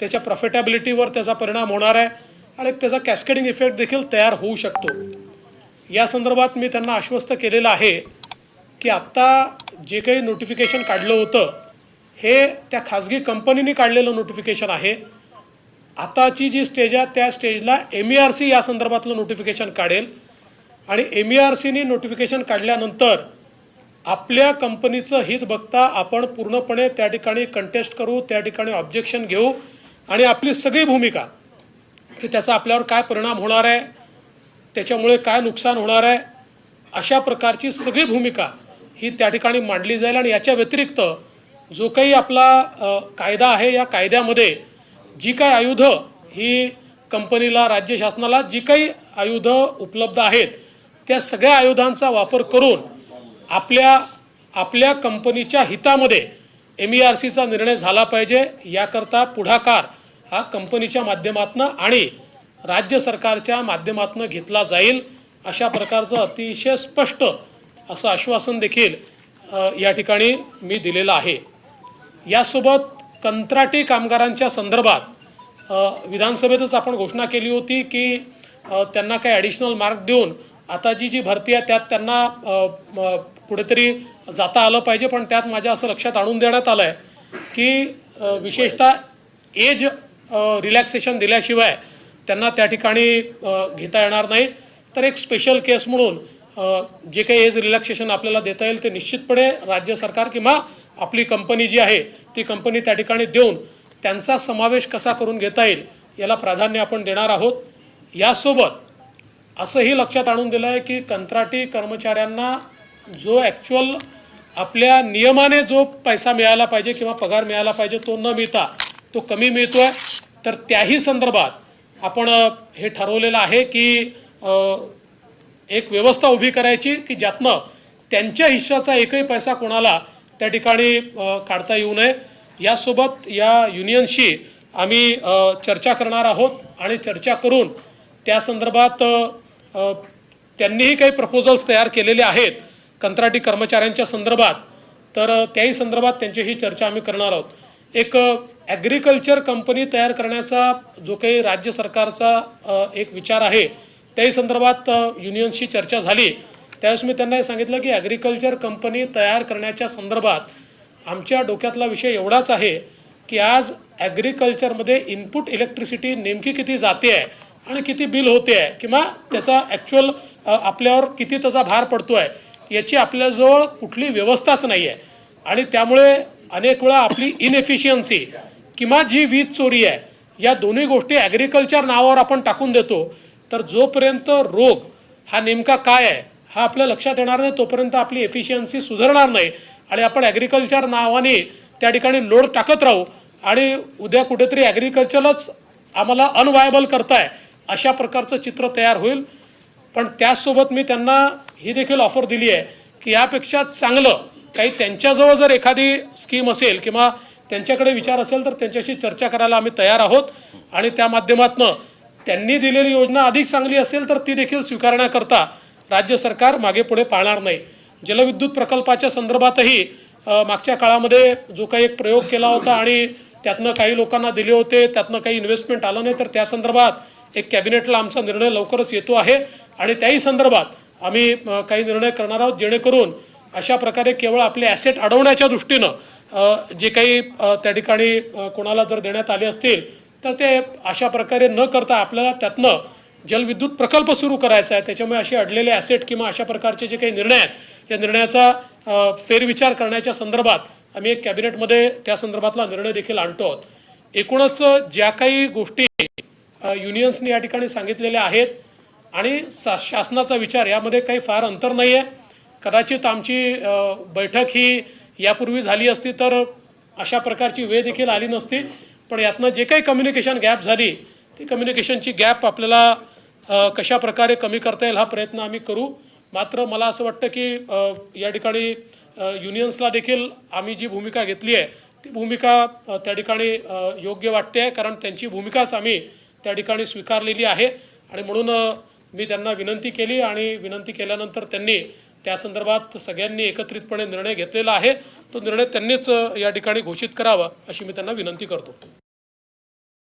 त्याच्या प्रॉफिटेबिलिटीवर त्याचा परिणाम होणार आहे आणि त्याचा कॅस्केडिंग इफेक्ट देखील तयार होऊ शकतो. या संदर्भात मी त्यांना आश्वस्त केलेलं आहे की आत्ता जे काही नोटिफिकेशन काढलं होतं हे त्या खाजगी कंपनीने काढलेलं नोटिफिकेशन आहे. आताची जी स्टेज आहे त्या स्टेजला एम ई आर सी या संदर्भातलं नोटिफिकेशन काढेल. आणि एम ई आर सीने नोटिफिकेशन काढल्यानंतर आपल्या कंपनीचं हित बघता आपण पूर्णपणे त्या ठिकाणी कंटेस्ट करू त्या ठिकाणी ऑब्जेक्शन घेऊ. आणि आपली सगळी भूमिका की त्याचा आपल्यावर काय परिणाम होणार आहे त्याच्यामुळे काय नुकसान होणार आहे अशा प्रकारची सगळी भूमिका ही त्या ठिकाणी मांडली जाईल. आणि याच्या व्यतिरिक्त जो काही आपला कायदा आहे या कायद्यामध्ये जी काही आयुधं ही कंपनीला राज्य शासनाला जी काही आयुधं उपलब्ध आहेत त्या सगळ्या आयुधांचा वापर करून आपल्या आपल्या कंपनीच्या हितामध्ये एम ई आर सीचा निर्णय झाला पाहिजे. याकरता पुढाकार हा कंपनीच्या माध्यमातून आणि राज्य सरकारच्या माध्यमातून घेतला जाईल अशा प्रकारचं अतिशय स्पष्ट असं आश्वासन देखील या ठिकाणी मी दिलेलं आहे. यासोबत कंत्राटी कामगारांच्या संदर्भात विधानसभेतच आपण घोषणा केली होती की त्यांना काही ॲडिशनल मार्क देऊन आता जी जी भरती आहे त्यात त्यांना कुठेतरी जाता आलं पाहिजे पण त्यात माझ्या असं लक्षात आणून देण्यात आलं आहे की विशेषतः एज रिलॅक्सेशन दिल्याशिवाय त्यांना त्या ठिकाणी घेता येणार नाही. तर एक स्पेशल केस म्हणून जे काही एज रिलॅक्सेशन आपल्याला देता येईल ते निश्चितपणे राज्य सरकार किंवा आपली कंपनी जी आहे ती कंपनी त्या ठिकाणी देऊन त्यांचा समावेश कसा करून घेता येईल याला प्राधान्य आपण देणार आहोत. यासोबत असंही लक्षात आणून दिलं आहे की कंत्राटी कर्मचाऱ्यांना जो ॲक्च्युअल आपल्या नियमाने जो पैसा मिळाला पाहिजे किंवा पगार मिळाला पाहिजे तो न मिळता तो कमी मिळतो आहे तर त्याही संदर्भात आपण हे ठरवलेलं आहे की एक व्यवस्था उभी करायची की ज्यातनं त्यांच्या हिश्शाचा एकही पैसा कोणाला त्या ठिकाणी काढता येऊ नये. यासोबत या युनियनशी आम्ही चर्चा करणार आहोत आणि चर्चा करून त्या संदर्भात त्यांनीही काही प्रपोजल्स तयार केलेले आहेत कंत्राटी कर्मचाऱ्यांच्या संदर्भात. तर त्याही संदर्भात त्यांच्याशी चर्चा आम्ही करणार आहोत. एक ॲग्रिकल्चर कंपनी तयार करण्याचा जो काही राज्य सरकारचा एक विचार आहे त्याही संदर्भात युनियनशी चर्चा झाली. त्यावेळेस मी त्यांना हे सांगितलं की ॲग्रिकल्चर कंपनी तयार करण्याच्या संदर्भात आमच्या डोक्यातला विषय एवढाच आहे की आज ॲग्रिकल्चरमध्ये इनपुट इलेक्ट्रिसिटी नेमकी किती जाते आहे आणि किती बिल होते आहे किंवा त्याचा ॲक्च्युअल आपल्यावर किती त्याचा भार पडतो आहे याची आपल्याजवळ कुठली व्यवस्थाच नाही आहे आणि त्यामुळे अनेक वेळा आपली इनएफिशियन्सी किंवा जी वीज चोरी आहे या दोन्ही गोष्टी ॲग्रिकल्चर नावावर आपण टाकून देतो. तर जोपर्यंत रोग हा नेमका काय आहे हा आपल्या लक्षात येणार नाही तोपर्यंत आपली एफिशियन्सी सुधारणार नाही. आणि आपण ॲग्रिकल्चर नावाने त्या ठिकाणी लोड टाकत राहू आणि उद्या कुठेतरी ॲग्रिकल्चरच आम्हाला अनवायबल करताय अशा प्रकारचं चित्र तयार होईल. पण त्याचसोबत मी त्यांना ही देखील ऑफर दिली आहे की यापेक्षा चांगलं काही त्यांच्याजवळ जर एखादी स्कीम असेल किंवा त्यांच्याकडे विचार असेल तर त्यांच्याशी चर्चा करायला आम्ही तयार आहोत. आणि त्या माध्यमातनं त्यांनी दिलेली योजना अधिक चांगली असेल तर ती देखील स्वीकारण्याकरता राज्य सरकार मागे पुढे पाळणार नाही. जलविद्युत प्रकल्पाच्या संदर्भातही मागच्या काळामध्ये जो काही एक प्रयोग केला होता आणि त्यातनं काही लोकांना दिले होते त्यातनं काही इन्व्हेस्टमेंट आलं नाही तर त्या संदर्भात एक कॅबिनेटला आमचा निर्णय लवकरच येतो आहे. आणि त्याही संदर्भात आम्ही काही निर्णय करणार आहोत जेणेकरून अशा प्रकारे केवळ आपले ॲसेट अडवण्याच्या दृष्टीनं जे काही त्या ठिकाणी कोणाला जर देण्यात आले असतील तर ते अशा प्रकारे न करता आपल्याला त्यातनं जलविद्युत प्रकल्प सुरू करायचा आहे. त्याच्यामुळे असे अडलेले ॲसेट किंवा अशा प्रकारचे जे काही निर्णय आहेत या निर्णयाचा फेरविचार करण्याच्या संदर्भात आम्ही एक कॅबिनेटमध्ये त्या संदर्भातला निर्णय देखील आणतो आहोत. एकूणच ज्या काही गोष्टी युनियन्सनी या ठिकाणी सांगितलेल्या आहेत आणि सा शासनाचा विचार यामध्ये काही फार अंतर नाही आहे कदाचित आमची बैठक ही यापूर्वी झाली असती तर अशा प्रकारची वेळ देखील आली नसती. पण यातनं जे काही कम्युनिकेशन गॅप झाली ती कम्युनिकेशनची गॅप आपल्याला कशा प्रकारे कमी करता येईल हा प्रयत्न आम्ही करू. मात्र मला असं वाटतं की या ठिकाणी युनियन्सला देखील आम्ही जी भूमिका घेतली आहे ती भूमिका त्या ठिकाणी योग्य वाटते आहे. कारण त्यांची भूमिकाच आम्ही त्या ठिकाणी स्वीकारलेली आहे. आणि म्हणून मी त्यांना विनंती केली आणि विनंती केल्यानंतर त्यांनी त्या संदर्भात सगळ्यांनी एकत्रितपणे निर्णय घेतलेला आहे. तो निर्णय त्यांनीच या ठिकाणी घोषित करावा अशी मी त्यांना विनंती करतो.